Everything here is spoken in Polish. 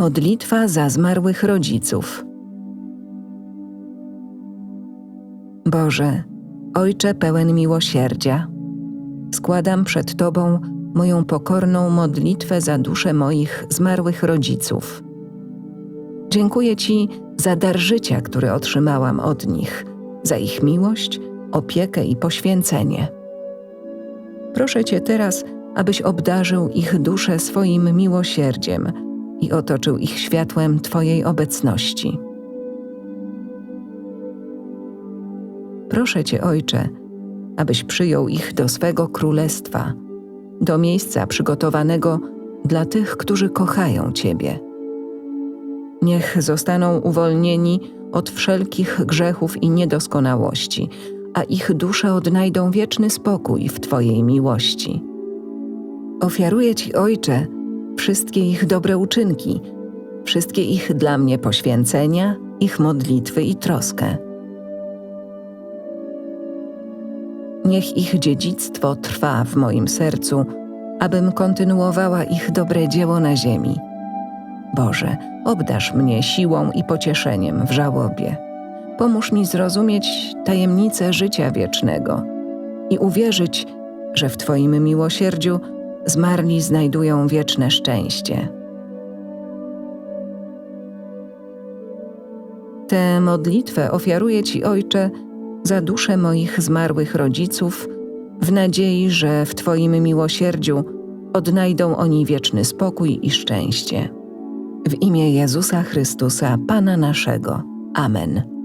Modlitwa za zmarłych rodziców. Boże, Ojcze pełen miłosierdzia, składam przed Tobą moją pokorną modlitwę za duszę moich zmarłych rodziców. Dziękuję Ci za dar życia, który otrzymałam od nich, za ich miłość, opiekę i poświęcenie. Proszę Cię teraz, abyś obdarzył ich duszę swoim miłosierdziem i otoczył ich światłem Twojej obecności. Proszę Cię, Ojcze, abyś przyjął ich do swego królestwa, do miejsca przygotowanego dla tych, którzy kochają Ciebie. Niech zostaną uwolnieni od wszelkich grzechów i niedoskonałości, a ich dusze odnajdą wieczny spokój w Twojej miłości. Ofiaruję Ci, Ojcze, wszystkie ich dobre uczynki, wszystkie ich dla mnie poświęcenia, ich modlitwy i troskę. Niech ich dziedzictwo trwa w moim sercu, abym kontynuowała ich dobre dzieło na ziemi. Boże, obdarz mnie siłą i pocieszeniem w żałobie. Pomóż mi zrozumieć tajemnicę życia wiecznego i uwierzyć, że w Twoim miłosierdziu zmarli znajdują wieczne szczęście. Tę modlitwę ofiaruję Ci, Ojcze, za duszę moich zmarłych rodziców, w nadziei, że w Twoim miłosierdziu odnajdą oni wieczny spokój i szczęście. W imię Jezusa Chrystusa, Pana naszego. Amen.